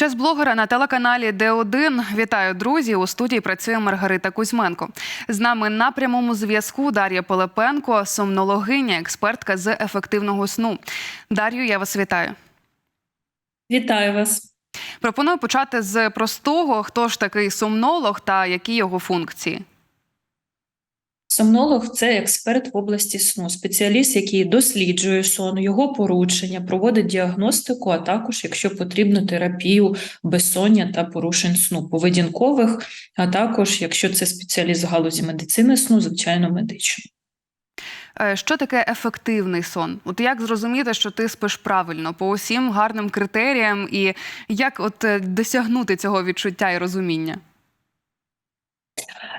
Час блогера на телеканалі Д1. Вітаю, друзі! У студії працює Маргарита Кузьменко. З нами на прямому зв'язку Дар'я Пилипенко, сомнологиня, експертка з ефективного сну. Дар'ю, я вас вітаю. Вітаю вас. Пропоную почати з простого: хто ж такий сомнолог та які його функції? Сомнолог це експерт в області сну, спеціаліст, який досліджує сон, його порушення, проводить діагностику, а також, якщо потрібно, терапію безсоння та порушень сну, поведінкових, а також, якщо це спеціаліст з галузі медицини сну, звичайно, медично. Е, Що таке ефективний сон? От як зрозуміти, що ти спиш правильно по усім гарним критеріям, і як от е, досягнути цього відчуття і розуміння?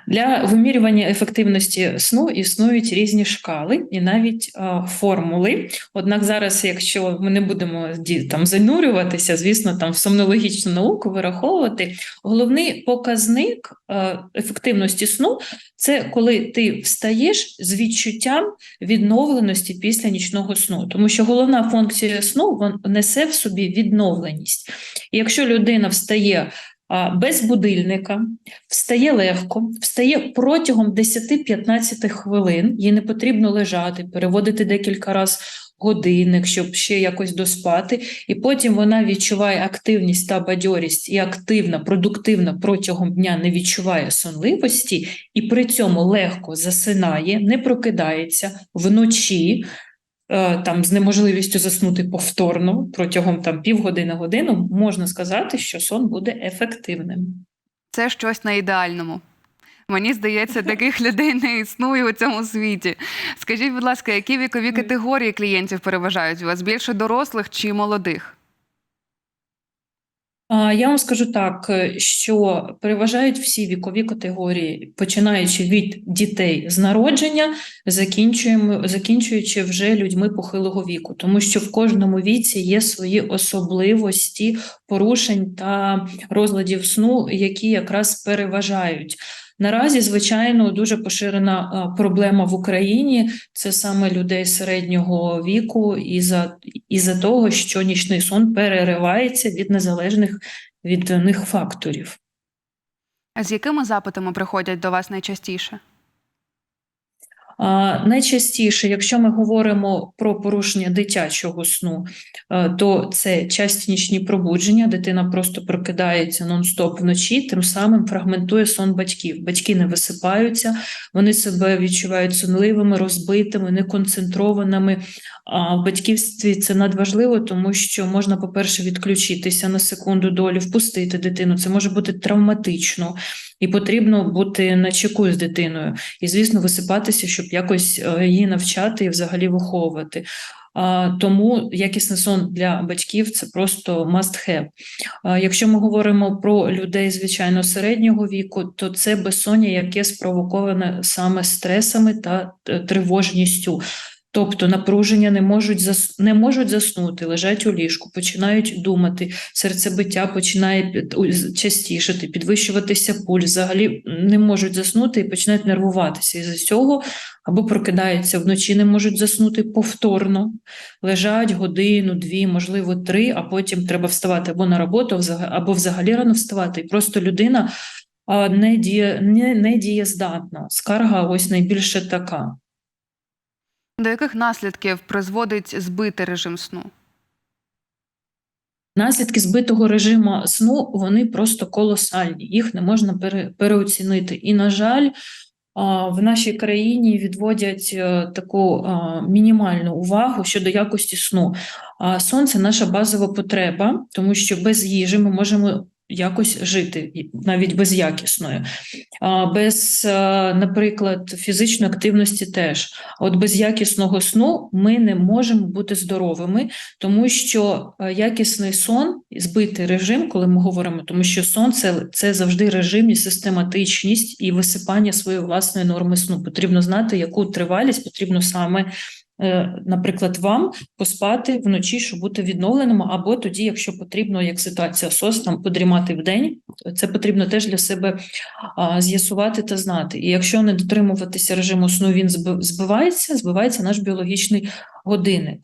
Для вимірювання ефективності сну існують різні шкали і навіть е, формули. Однак зараз, якщо ми не будемо там занурюватися, звісно, там в сомнологічну науку вираховувати, головний показник е, ефективності сну це коли ти встаєш з відчуттям відновленості після нічного сну, тому що головна функція сну несе в собі відновленість. І якщо людина встає без будильника, встає легко, встає протягом 10-15 хвилин, їй не потрібно лежати, переводити декілька разів годинник, щоб ще якось доспати, і потім вона відчуває активність та бадьорість і активна, продуктивна протягом дня не відчуває сонливості, і при цьому легко засинає, не прокидається вночі. Е, Там з неможливістю заснути повторно протягом там півгодини годину можна сказати, що сон буде ефективним. Це щось на ідеальному. Мені здається, таких людей не існує у цьому світі. Скажіть, будь ласка, які вікові категорії клієнтів переважають у вас? Більше дорослих чи молодих? Я вам скажу так, е, що переважають всі вікові категорії, починаючи від дітей з народження, закінчуючи вже людьми похилого віку, тому що в кожному віці є свої особливості порушень та розладів сну, які якраз переважають. Наразі, звичайно, дуже поширена проблема в Україні це саме людей середнього віку, і за із-за того, що нічний сон переривається від незалежних від них факторів. А з якими запитами приходять до вас найчастіше? Найчастіше, якщо ми говоримо про порушення дитячого сну, е, то це часті нічні пробудження. Дитина просто прокидається нон-стоп вночі, тим самим фрагментує сон батьків. Батьки не висипаються, вони себе відчувають сонливими, розбитими, неконцентрованими. А в батьківстві це надважливо, тому що можна, по-перше, відключитися на секунду долі, впустити дитину. Це може бути травматично, і потрібно бути на чеку з дитиною. І, звісно, висипатися, щоб якось е, її навчати і взагалі виховувати. Тому якісний сон для батьків це просто must have. Якщо ми говоримо про людей, звичайно, середнього віку, то це безсоння, яке спровоковане саме стресами та е, тривожністю. Тобто напруження не можуть зас... не можуть заснути, лежать у ліжку, починають думати, серцебиття починає під- частішати, підвищуватися пульс, взагалі не можуть заснути і починають нервуватися. І з цього або прокидаються вночі, не можуть заснути повторно, лежать годину, дві, можливо, три, а потім треба вставати або на роботу, або взагалі рано вставати. І просто людина не, діє, не, не дієздатна. Скарга ось найбільше така. До яких наслідків призводить збитий режим сну? Наслідки збитого режиму сну вони просто колосальні, їх не можна пере, переоцінити. І, на жаль, в нашій країні відводять е, таку мінімальну увагу щодо якості сну. А сон це наша базова потреба, тому що без їжі ми можемо якось жити, навіть без якісної. А, Без, е, наприклад, фізичної активності теж. От без якісного сну ми не можемо бути здоровими, тому що е, якісний сон, збитий режим, коли ми говоримо, тому що сон це, це завжди режим і систематичність і висипання своєї власної норми сну. Потрібно знати, яку тривалість потрібно саме. Е, Наприклад, вам поспати вночі, щоб бути відновленим, або тоді, якщо потрібно, як ситуація СОС, там подрімати в день, це потрібно теж для себе з'ясувати та знати. І якщо не дотримуватися режиму сну, він збивається, збивається наш біологічний годинник.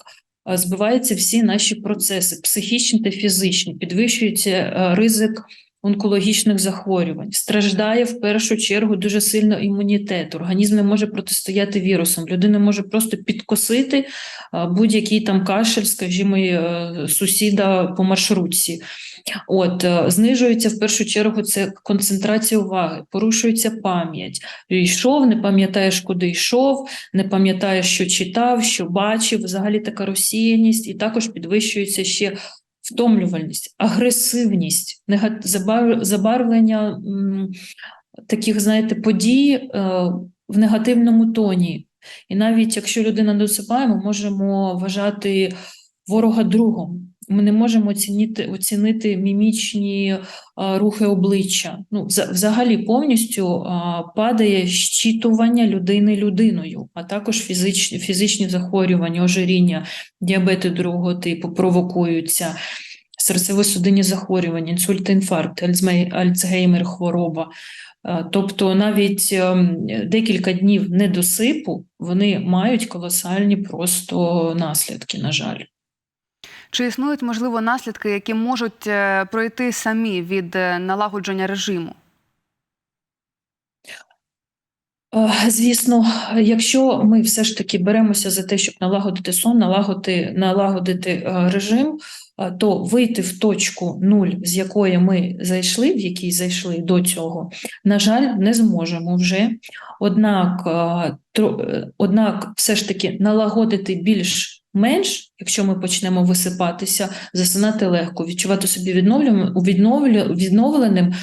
збиваються всі наші процеси, психічні та фізичні, підвищується е, ризик онкологічних захворювань, страждає в першу чергу дуже сильно імунітет. Організм не може протистояти вірусам. Людина може просто підкосити будь-який там кашель, скажімо, е, сусіда по маршрутці. От е, знижується в першу чергу це концентрація уваги, порушується пам'ять. Йшов, не пам'ятаєш, куди йшов, не пам'ятаєш, що читав, що бачив. Взагалі така розсіяність, і також підвищується ще втомлювальність, агресивність, забарвлення таких, знаєте, подій е, в негативному тоні. І навіть якщо людина досипає, ми можемо вважати ворога другом. Ми не можемо оцінити, оцінити мімічні а, рухи обличчя. Ну, вза- взагалі повністю а, падає щитування людини людиною, а також фізичні, фізичні захворювання, ожиріння, діабети другого типу провокуються, серцево-судинні захворювання, інсульт, інфаркт, Альцгеймер, хвороба. Тобто навіть декілька днів недосипу вони мають колосальні просто наслідки, на жаль. Чи існують можливо наслідки, які можуть е, пройти самі від е, налагодження режиму? Е, Звісно, якщо ми все ж таки беремося за те, щоб налагодити сон, налагодити, налагодити режим, то вийти в точку нуль, з якої ми зайшли, в якій зайшли до цього, на жаль, не зможемо вже. Однак, однак все ж таки налагодити більш-менш, якщо ми почнемо висипатися, засинати легко, відчувати собі відновленим,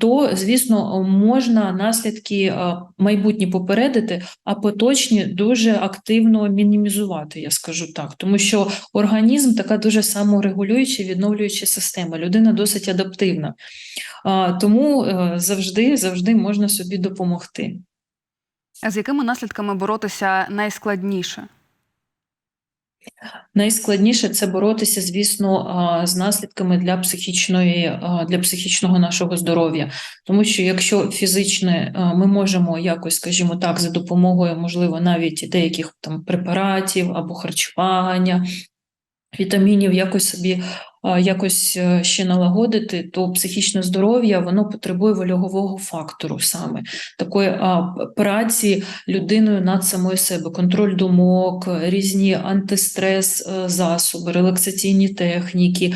то, звісно, можна наслідки майбутні попередити, а поточні дуже активно мінімізувати, я скажу так. Тому що організм така дуже саморегулююча, відновлююча система. Людина досить адаптивна. Тому е, завжди, завжди можна собі допомогти. А З якими наслідками боротися найскладніше? Найскладніше це боротися, звісно, з наслідками для психічної для психічного нашого здоров'я. Тому що якщо фізичне ми можемо якось, скажімо так, за допомогою, можливо, навіть деяких там препаратів або харчування, вітамінів, якось собі якось е, ще налагодити, то психічне здоров'я воно потребує вольового фактору саме такої праці людиною над самою себе, контроль думок, різні антистрес е, засоби, релаксаційні техніки.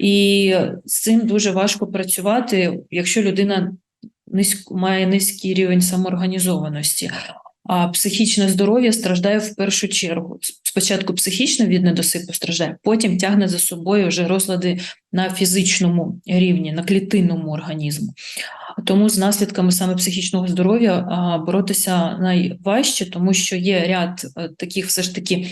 І з цим дуже важко працювати, якщо людина має низький рівень самоорганізованості. А психічне здоров'я страждає в першу чергу. Спочатку психічно від недосипу страждає, потім тягне за собою вже розлади на фізичному рівні, на клітинному організму. Тому з наслідками саме психічного здоров'я боротися найважче, тому що є ряд е, таких все ж таки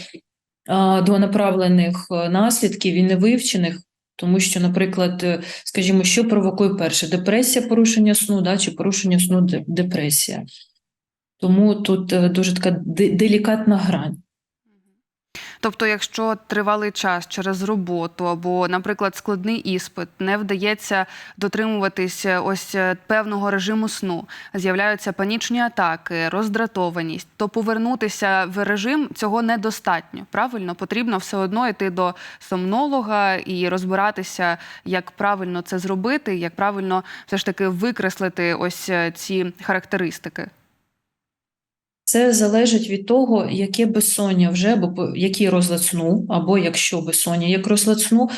двонаправлених е, наслідків і невивчених. Тому що, наприклад, е, скажімо, що провокує перше: депресія, порушення сну, да, чи порушення сну, депресія. Тому тут е, дуже така делікатна грань. Тобто, якщо тривалий час через роботу або, наприклад, складний іспит не вдається дотримуватись е, ось е, певного режиму сну, з'являються панічні атаки, роздратованість, то повернутися в режим цього недостатньо. Правильно, потрібно все одно йти до сомнолога і розбиратися, як правильно це зробити, як правильно все ж таки викреслити ось ці характеристики. Це залежить від того, яке безсоння вже, або який розлад сну, або якщо безсоння, як розлад сну,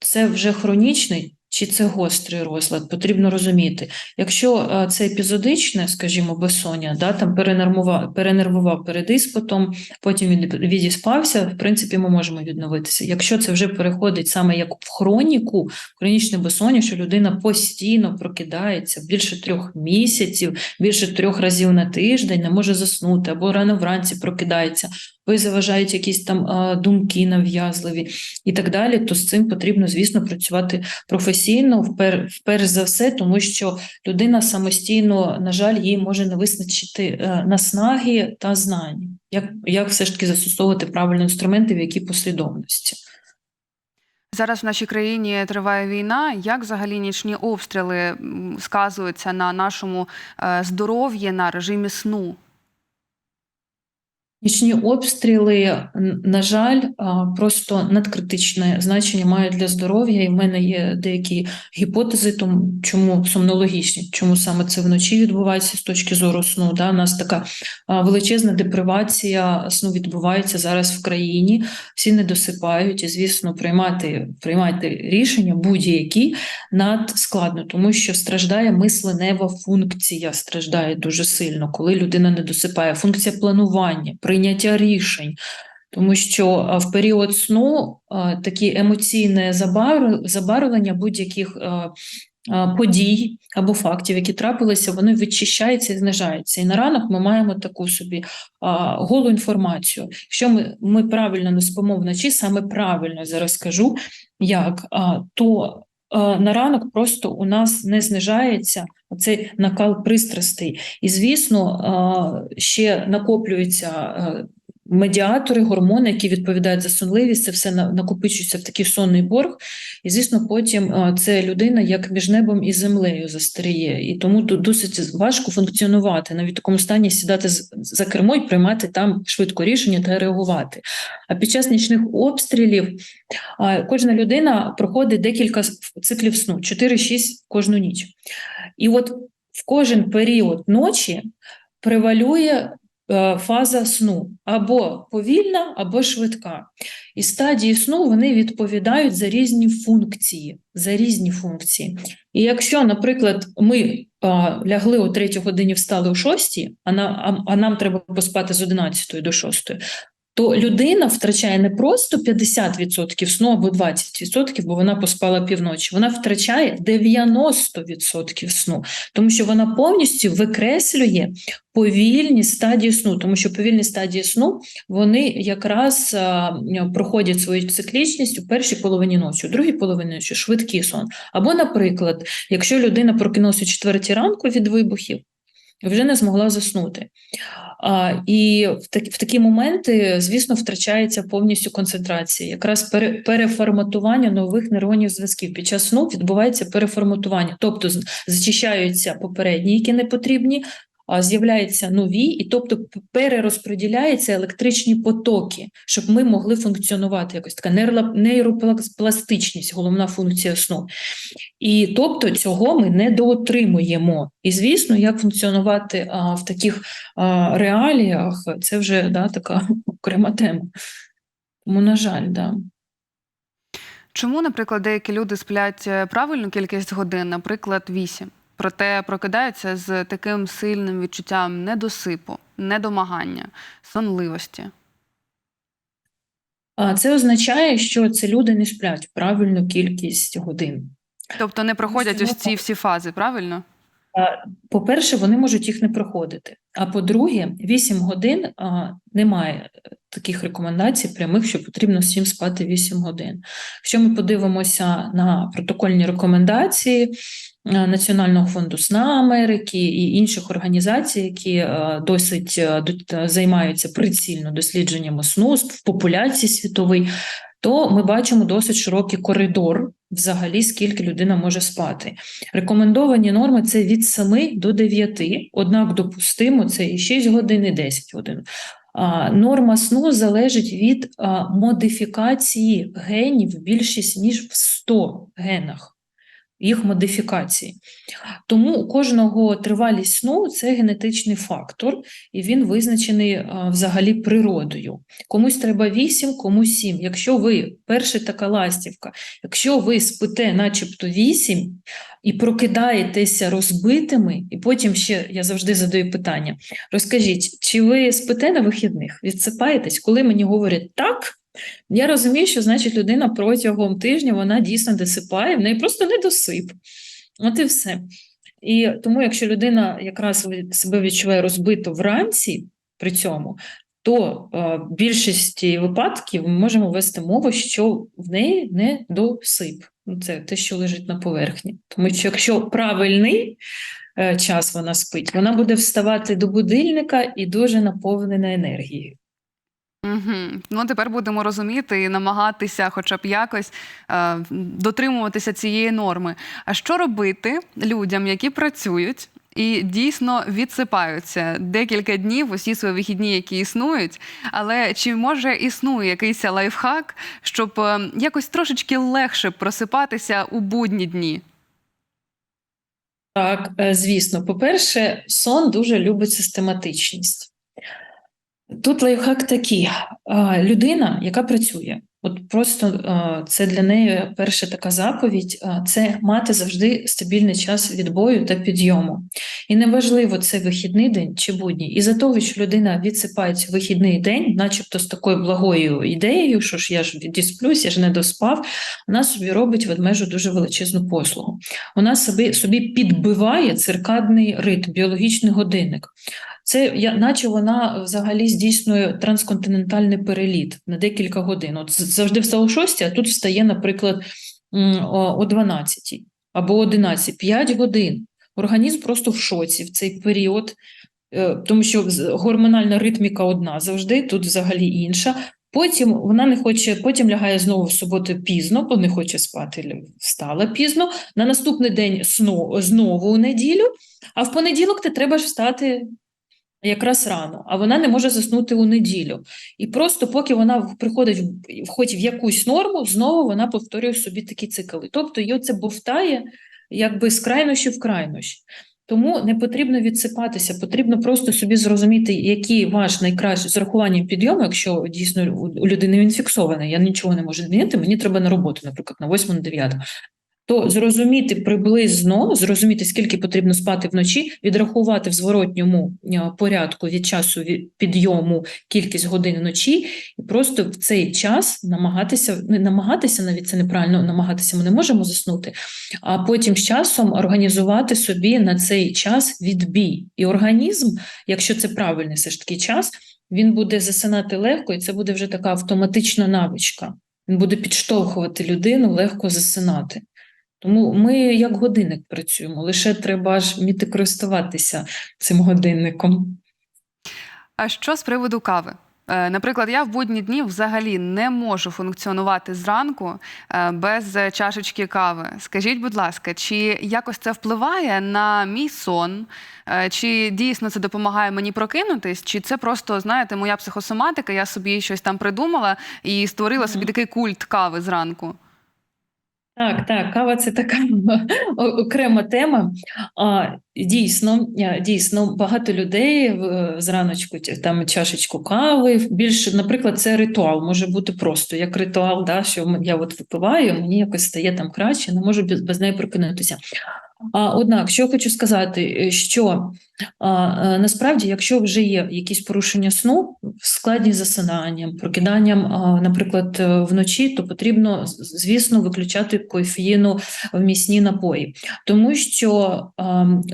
це вже хронічний чи це гострий розлад, потрібно розуміти. Якщо е, це епізодичне, скажімо, безсоння, да, там перенервував, перенервував перед іспитом, потім він відіспався, в принципі, ми можемо відновитися. Якщо це вже переходить саме як в хроніку, хронічне безсоння, що людина постійно прокидається більше трьох місяців, більше трьох разів на тиждень, не може заснути, або рано вранці прокидається, й заважають якісь там думки нав'язливі і так далі, то з цим потрібно, звісно, працювати професійно, впер, вперше за все, тому що людина самостійно, на жаль, їй може не визначити е, наснаги та знань, як, як все ж таки застосовувати правильні інструменти, в якій послідовності. Зараз в нашій країні триває війна. Як взагалі нічні обстріли сказуються на нашому е, здоров'ї, на режимі сну? Нічні обстріли, на жаль, просто надкритичне значення мають для здоров'я, і в мене є деякі гіпотези, тому чому сомнологічні, чому саме це вночі відбувається з точки зору сну. Да? У нас така величезна депривація сну відбувається зараз в країні, всі не досипають, і, звісно, приймати, приймати рішення будь-які надскладно, тому що страждає мисленева функція, страждає дуже сильно, коли людина не досипає. Функція планування, прийняття рішень. Тому що в період сну такі емоційне забар- забарвлення будь-яких а, подій або фактів, які трапилися, вони відчищаються і знижаються. І на ранок ми маємо таку собі голу інформацію. Якщо ми, ми правильно не спимо вночі, саме правильно зараз скажу, як, то на ранок просто у нас не знижається цей накал пристрастей. І, звісно, ще накоплюються а, медіатори, гормони, які відповідають за сонливість, це все накопичується в такий сонний борг. І, звісно, потім це людина як між небом і землею застаріє. І тому тут досить важко функціонувати, навіть в такому стані сідати за кермо і приймати там швидко рішення та реагувати. А під час нічних обстрілів кожна людина проходить декілька циклів сну, 4-6 кожну ніч. І от в кожен період ночі превалює е, фаза сну або повільна, або швидка. І стадії сну вони відповідають за різні функції. За різні функції. І якщо, наприклад, ми а, лягли о 3 годині, встали о 6, а, на, а, а нам треба поспати з 11 до 6, то людина втрачає не просто 50% сну або 20%, бо вона поспала півночі, вона втрачає 90% сну, тому що вона повністю викреслює повільні стадії сну, тому що повільні стадії сну вони якраз проходять свою циклічність у першій половині ночі, у другій половині ночі швидкий сон. Або, наприклад, якщо людина прокинулася четвертій ранку від вибухів, вже не змогла заснути. А, і в такі, в такі моменти, звісно, втрачається повністю концентрація. Якраз пере, переформатування нових нейронів зв'язків. Під час сну відбувається переформатування, тобто зачищаються попередні, які не потрібні, з'являються нові, і тобто перерозподіляються електричні потоки, щоб ми могли функціонувати. Якось така нейропластичність, головна функція сну. І тобто цього ми не доотримуємо. І звісно, як функціонувати а, в таких а, реаліях, це вже да, така окрема тема. Тому, на жаль, да. Чому, наприклад, деякі люди сплять е, правильну кількість годин, наприклад, 8, проте прокидаються з таким сильним відчуттям недосипу, недомагання, сонливості? А це означає, що це люди не сплять правильну кількість годин. Тобто не проходять ось ці всі фази, правильно? По-перше, вони можуть їх не проходити. А по-друге, 8 годин немає таких рекомендацій прямих, що потрібно всім спати 8 годин. Якщо ми подивимося на протокольні рекомендації Національного фонду сна Америки і інших організацій, які досить до- займаються прицільно дослідженнями сну в популяції світовій, то ми бачимо досить широкий коридор взагалі, скільки людина може спати. Рекомендовані норми це від 7 до 9, однак допустимо це і 6 годин, і 10 годин. Норма сну залежить від модифікації генів більшість ніж в 100 генах. Їх модифікації. Тому у кожного тривалість сну це генетичний фактор, і він визначений а, взагалі природою. Комусь треба 8, комусь 7. Якщо ви перша така ластівка, якщо ви спите, начебто 8, і прокидаєтеся розбитими, і потім ще я завжди задаю питання: розкажіть, чи ви спите на вихідних? Відсипаєтесь? Коли мені говорять так, я розумію, що значить людина протягом тижня вона дійсно досипає, в неї просто недосип. От і все. І тому, якщо людина якраз себе відчуває розбито вранці при цьому, то е, в більшості випадків ми можемо вести мову, що в неї не досип. Ну, Це те, що лежить на поверхні. Тому що якщо правильний е, час вона спить, вона буде вставати до будильника і дуже наповнена енергією. Угу. Ну тепер будемо розуміти і намагатися, хоча б якось е, дотримуватися цієї норми. А що робити людям, які працюють і дійсно відсипаються декілька днів усі свої вихідні, які існують. Але чи може існує якийсь лайфхак, щоб е, якось трошечки легше просипатися у будні дні? Так, е, звісно. По-перше, сон дуже любить систематичність. Тут лайфхак такий: людина, яка працює, от просто це для неї перша така заповідь це мати завжди стабільний час відбою та підйому. І неважливо, це вихідний день чи будній. І за того, що людина відсипається вихідний день, начебто з такою благою ідеєю, що ж я ж відісплюсь, я ж не доспав, вона собі робить ведмежу дуже величезну послугу. Вона собі, собі підбиває циркадний ритм, біологічний годинник. Це я, наче вона взагалі здійснює трансконтинентальний переліт на декілька годин. От завжди встала о 6, а тут встає, наприклад, о о 12 або 11, 5 годин. Організм просто в шоці в цей період, е, тому що гормональна ритміка одна завжди, тут взагалі інша. Потім вона не хоче, потім лягає знову в суботу пізно, бо не хоче спати, встала пізно. На наступний день сно- знову у неділю, а в понеділок ти треба ж встати якраз рано, а вона не може заснути у неділю. І просто поки вона приходить в, хоч в якусь норму, знову вона повторює собі такі цикли. Тобто її це бовтає якби з крайнощі в крайнощі. Тому не потрібно відсипатися, потрібно просто собі зрозуміти, який ваш найкращий з урахуванням підйому, якщо дійсно у людини він фіксований, я нічого не можу змінити, мені треба на роботу, наприклад, на 8 на 9 то зрозуміти приблизно, зрозуміти, скільки потрібно спати вночі, відрахувати в зворотньому е, порядку від часу підйому кількість годин вночі, і просто в цей час намагатися, не намагатися, навіть це неправильно, намагатися ми не можемо заснути, а потім з часом організувати собі на цей час відбій. І організм, якщо це правильний все ж таки час, він буде засинати легко, і це буде вже така автоматична навичка. Він буде підштовхувати людину легко засинати. Тому ми як годинник працюємо, лише треба ж вміти користуватися цим годинником. А що з приводу кави? Е, Наприклад, я в будні дні взагалі не можу функціонувати зранку е, без чашечки кави. Скажіть, будь ласка, чи якось це впливає на мій сон? Е, Чи дійсно це допомагає мені прокинутись? Чи це просто, знаєте, моя психосоматика? Я собі щось там придумала і створила собі такий культ кави зранку? Так, так, кава це така окрема тема. А, дійсно, дійсно, багато людей зраночку там чашечку кави. Більше, наприклад, це ритуал може бути просто як ритуал, да, що я от випиваю, мені якось стає там краще, не можу без, без неї прокинутися. Однак, що хочу сказати, е, що е, насправді, якщо вже є якісь порушення сну, складні з засинанням, прокиданням, наприклад, е, вночі, то потрібно, звісно, виключати кофеїну в місні напої, тому що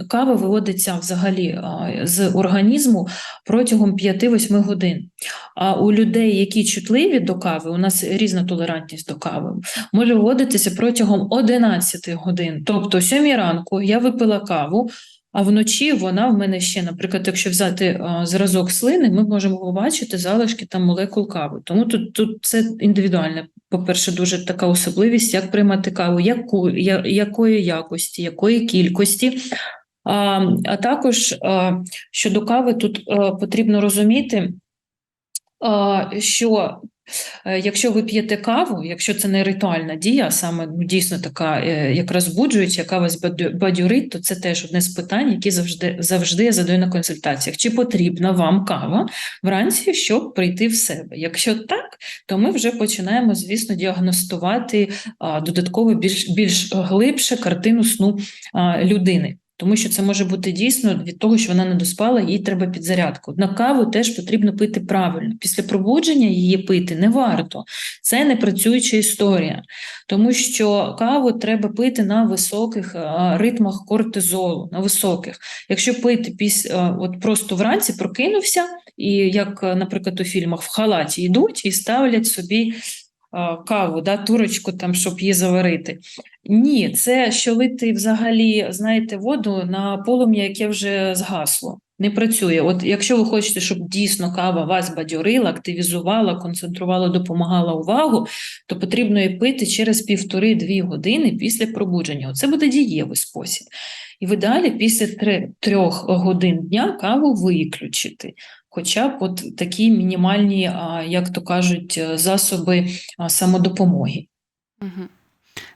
кава виводиться взагалі з організму протягом 5-8 годин. А у людей, які чутливі до кави, у нас різна толерантність до кави, може виводитися протягом 11 годин. Тобто, о 7 ранку я випила каву, а вночі вона в мене ще, наприклад, якщо взяти а, зразок слини, ми можемо побачити залишки там молекул кави. Тому тут, тут це індивідуальне. По-перше, дуже така особливість, як приймати каву, яку, я, якої якості, якої кількості. А, а також а, щодо кави, тут а, потрібно розуміти, а, що е, якщо ви п'єте каву, якщо це не ритуальна дія, а саме ну, дійсно така е, якраз збуджуюча, яка вас бадю- бадьорить, то це теж одне з питань, які завжди завжди я задаю на консультаціях. Чи потрібна вам кава вранці, щоб прийти в себе? Якщо так, то ми вже починаємо, звісно, діагностувати додатково більш більш глибше картину сну людини. Тому що це може бути дійсно від того, що вона не доспала, їй треба підзарядку. На каву теж потрібно пити правильно. Після пробудження її пити не варто. Це не працююча історія, тому що каву треба пити на високих ритмах кортизолу, на високих. Якщо пити після от просто вранці прокинувся, і як, наприклад, у фільмах в халаті йдуть і ставлять собі каву, да, турочку там, щоб її заварити. Ні, це що лити взагалі, знаєте, воду на полум'я, яке вже згасло. не працює. От якщо ви хочете, щоб дійсно кава вас бадьорила, активізувала, концентрувала, допомагала увагу, то потрібно її пити через півтори-дві години після пробудження. Це буде дієвий спосіб. І в ідеалі після трьох годин дня каву виключити. Хоча б от такі мінімальні, як то кажуть, е, засоби самодопомоги. Угу.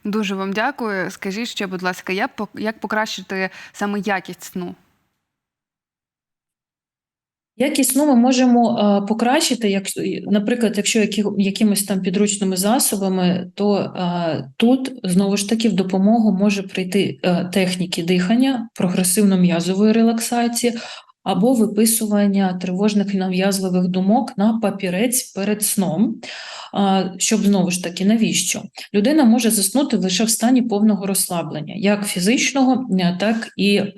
Дуже вам дякую. Скажіть ще, будь ласка, як, покращити саме якість сну? Якість сну ми можемо покращити, як, наприклад, якщо які, якимись там підручними засобами, то тут знову ж таки в допомогу може прийти е, техніки дихання, прогресивно-м'язової релаксації або виписування тривожних і нав'язливих думок на папірець перед сном. Щоб знову ж таки, навіщо? Людина може заснути лише в стані повного розслаблення, як фізичного, е, так і е,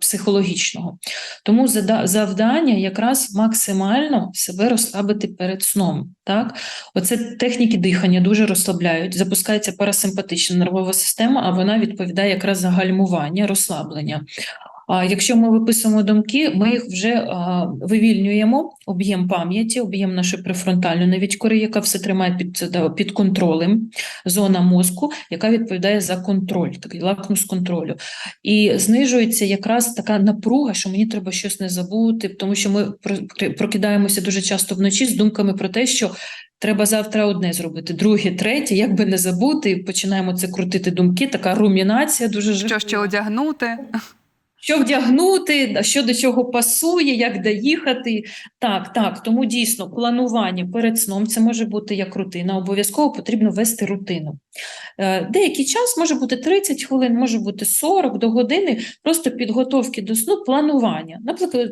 психологічного. Тому завдання якраз максимально себе розслабити перед сном. Так? Оце техніки дихання дуже розслабляють. Запускається парасимпатична нервова система, а вона відповідає якраз за гальмування, розслаблення. Якщо ми виписуємо думки, ми їх вже вивільнюємо, об'єм пам'яті, об'єм нашої префронтальної навіть кори, яка все тримає під, під контролем, зона мозку, яка відповідає за контроль, такий лакмус контролю. І знижується якраз така напруга, що мені треба щось не забути, тому що ми прокидаємося дуже часто вночі з думками про те, що треба завтра одне зробити, друге, третє, як би не забути, починаємо це крутити думки, така румінація дуже Що ще одягнути? Що вдягнути, що до чого пасує, як доїхати. Так, так, тому дійсно планування перед сном це може бути як рутина. Обов'язково потрібно вести рутину. Е, Деякий час може бути 30 хвилин, може бути 40 до години, просто підготовки до сну, планування.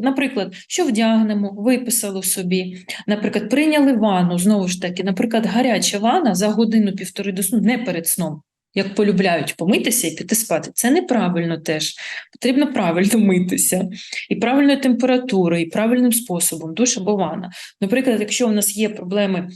Наприклад, що вдягнемо, виписали собі, наприклад, прийняли ванну, знову ж таки, наприклад, гаряча ванна за годину-півтори до сну, не перед сном. Як полюбляють помитися і піти спати. Це неправильно теж. Потрібно правильно митися, і правильною температурою, і правильним способом, душ або ванна. Наприклад, якщо у нас є проблеми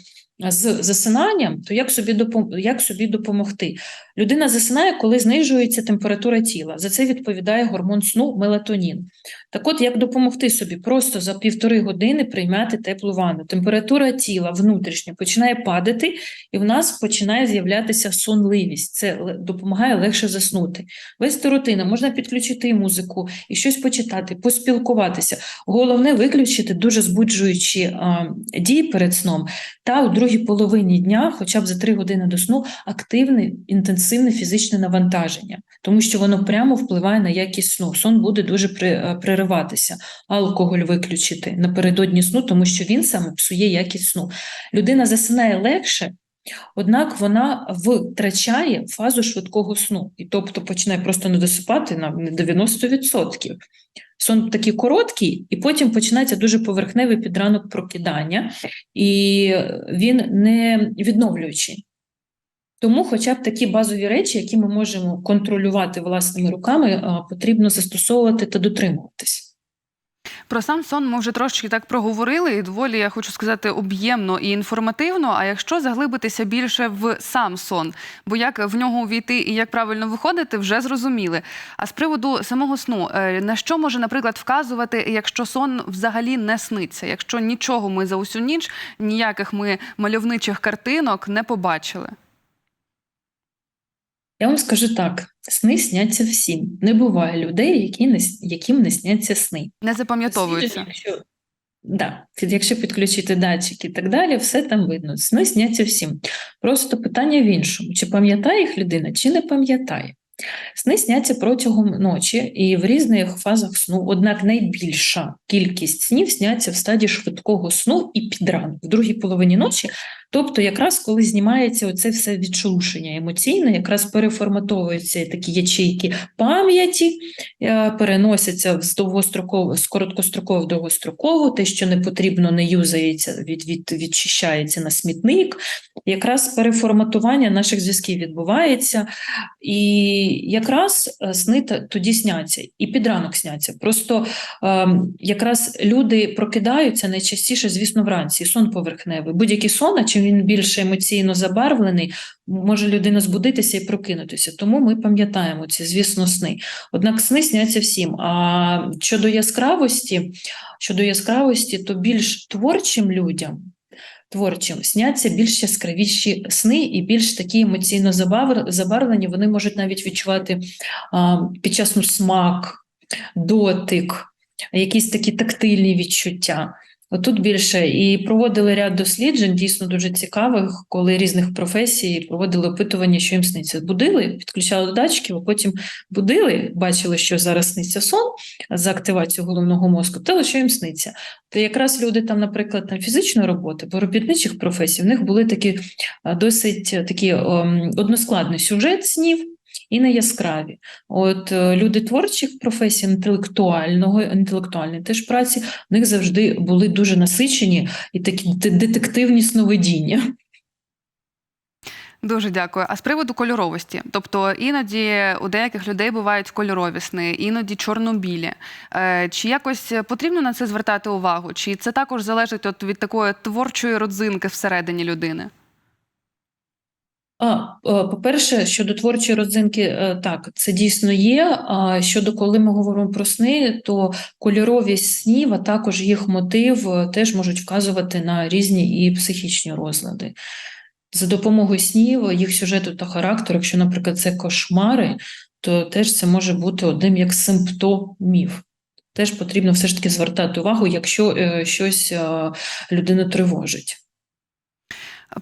з засинанням, то як собі, як собі допомогти? Людина засинає, коли знижується температура тіла. За це відповідає гормон сну мелатонін. Так от, як допомогти собі? Просто за півтори години приймати теплу ванну. Температура тіла внутрішньо починає падати, і в нас починає з'являтися сонливість. Це допомагає легше заснути. Вести рутину, можна підключити і музику, і щось почитати, поспілкуватися. Головне виключити дуже збуджуючі а, дії перед сном, та у другій половині дня, хоча б за три години до сну, активне інтенсивне фізичне навантаження, тому що воно прямо впливає на якість сну. Сон буде дуже е. Алкоголь виключити напередодні сну, тому що він саме псує якість сну. Людина засинає легше. Однак вона втрачає фазу швидкого сну, і тобто починає просто не досипати на 90%. Сон такий короткий, і потім починається дуже поверхневий підранок прокидання, і він не відновлюючий. Тому, хоча б такі базові речі, які ми можемо контролювати власними руками, потрібно застосовувати та дотримуватись. Про сам сон ми вже трошки так проговорили, і доволі я хочу сказати об'ємно і інформативно. А якщо заглибитися більше в сам сон, бо як в нього увійти і як правильно виходити, вже зрозуміли. А з приводу самого сну, е, на що може, наприклад, вказувати, якщо сон взагалі не сниться, якщо нічого ми за усю ніч, ніяких ми мальовничих картинок не побачили. Я вам скажу так: сни сняться всім. Не буває людей, які не, яким не сняться сни. Не запам'ятовується. Якщо, да, якщо підключити датчик і так далі, все там видно. Сни сняться всім. Просто питання в іншому: чи пам'ятає їх людина, чи не пам'ятає. Сни сняться протягом ночі і в різних фазах сну. Однак найбільша кількість снів сняться в стадії швидкого сну і під ранок, в другій половині ночі. Тобто, якраз коли знімається оце все відшелушення емоційне, якраз переформатовуються такі ячейки пам'яті, е, переносяться з довгостроково, з короткостроково в довгостроково, те, що не потрібно, не юзається, від, від, відчищається на смітник. Якраз переформатування наших зв'язків відбувається, і якраз е, сни тоді сняться, і під ранок сняться. Просто ем, якраз люди прокидаються найчастіше, звісно, вранці. Сон поверхневий. Будь-який сон, а чим він більше емоційно забарвлений, може людина збудитися і прокинутися. Тому ми пам'ятаємо ці, звісно, сни. Однак сни сняться всім. А щодо яскравості, щодо яскравості, то більш творчим людям. Творчим сняться більш яскравіші сни і більш такі емоційно забарвлені. Вони можуть навіть відчувати а, під час ну, смак, дотик, якісь такі тактильні відчуття. Отут більше і проводили ряд досліджень, дійсно дуже цікавих, коли різних професій проводили опитування, що їм сниться. Будили, підключали до датчиків, а потім будили, бачили, що зараз сниться сон за активацію головного мозку, то що їм сниться. То якраз люди там, наприклад, на фізичної роботи, бо робітничих професій, в них були такі досить е, такі ем, односкладний сюжет снів. І не яскраві. От е, люди творчих професій, інтелектуального, інтелектуальної теж праці, в них завжди були дуже насичені і такі детективні сновидіння. Дуже дякую. А з приводу кольоровості, тобто іноді у деяких людей бувають кольорові сни, іноді чорно-білі. Е, Чи якось потрібно на це звертати увагу? Чи це також залежить от від такої творчої родзинки всередині людини? Е, по-перше, щодо творчої родзинки, е, так, це дійсно є. Щодо коли ми говоримо про сни, то кольоровість снів, а також їх мотив е, теж можуть вказувати на різні і психічні розлади. За допомогою снів, їх сюжету та характеру, якщо, наприклад, це кошмари, то теж це може бути одним як симптомів. Теж потрібно все ж таки звертати увагу, якщо щось людину тривожить.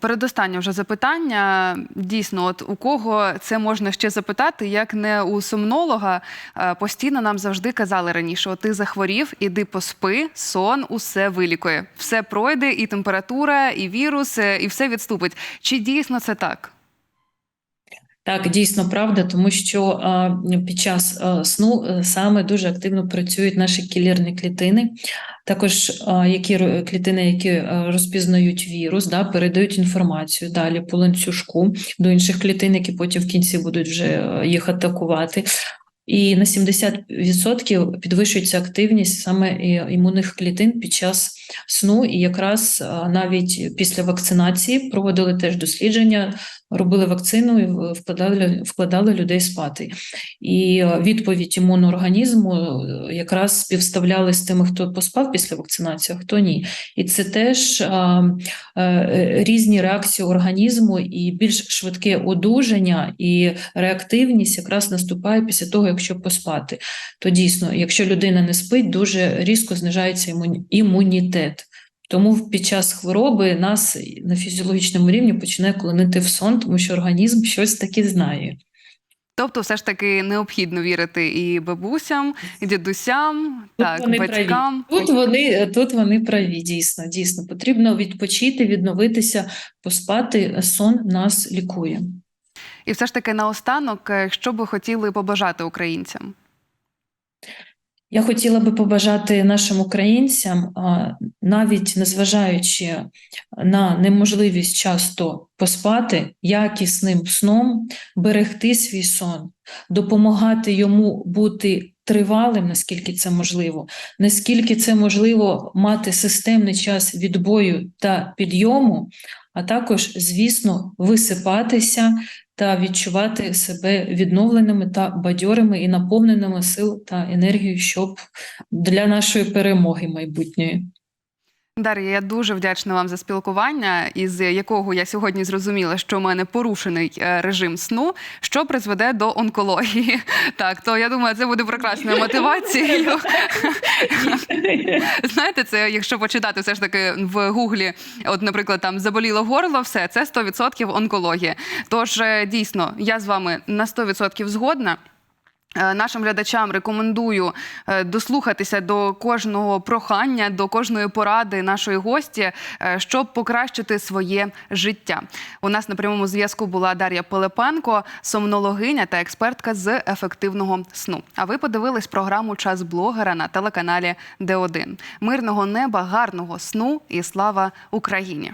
Передостаннє вже запитання. Дійсно, от у кого це можна ще запитати, як не у сомнолога. Е, Постійно нам завжди казали раніше: ти захворів, іди поспи, сон усе вилікує. Все пройде, і температура, і вірус, е, і все відступить. Чи дійсно це так? Так, дійсно правда, тому що під час сну е, саме дуже активно працюють наші кілерні клітини, також які клітини, які розпізнають вірус, да, передають інформацію далі по ланцюжку до інших клітин, які потім в кінці будуть вже е, їх атакувати. І на 70% підвищується активність саме і- імунних клітин під час сну. І якраз навіть після вакцинації проводили теж дослідження, робили вакцину і вкладали, вкладали людей спати. І е, відповідь імунного організму е, якраз співставляли з тими, хто поспав після вакцинації, а хто ні. І це теж а, е, різні реакції організму і більш швидке одужання і реактивність якраз наступає після того, якщо поспати. То дійсно, якщо людина не спить, дуже різко знижається імунітет. Тому під час хвороби нас на фізіологічному рівні починає клонити в сон, тому що організм щось таке знає. Тобто, все ж таки необхідно вірити і бабусям, і дідусям, Тут так, вони батькам. праві. Тут вони, тут вони праві, дійсно, дійсно. Потрібно відпочити, відновитися, поспати. Сон нас лікує. І все ж таки наостанок, е, що би хотіли побажати українцям? Я хотіла би побажати нашим українцям, навіть незважаючи на неможливість часто поспати якісним сном, берегти свій сон, допомагати йому бути тривалим, наскільки це можливо, наскільки це можливо мати системний час відбою та підйому, а також, звісно, висипатися та відчувати себе відновленими та бадьорими і наповненими сил та енергією, щоб для нашої перемоги майбутньої. Дар'я, я дуже вдячна вам за спілкування, із якого я сьогодні зрозуміла, що в мене порушений е, режим сну, що призведе до онкології. Так, то я думаю, це буде прекрасною мотивацією. Знаєте, це якщо почитати все ж таки в гуглі, от, наприклад, там заболіло горло, все це 100% онкологія. Тож е, дійсно, я з вами на 100% згодна. Е, Нашим глядачам рекомендую е, дослухатися до кожного прохання, до кожної поради нашої гості, е, щоб покращити своє життя. У нас на прямому зв'язку була Дар'я Пилипенко, сомнологиня та експертка з ефективного сну. А ви подивились програму Час блогера на телеканалі Д1. Мирного неба, гарного сну і слава Україні!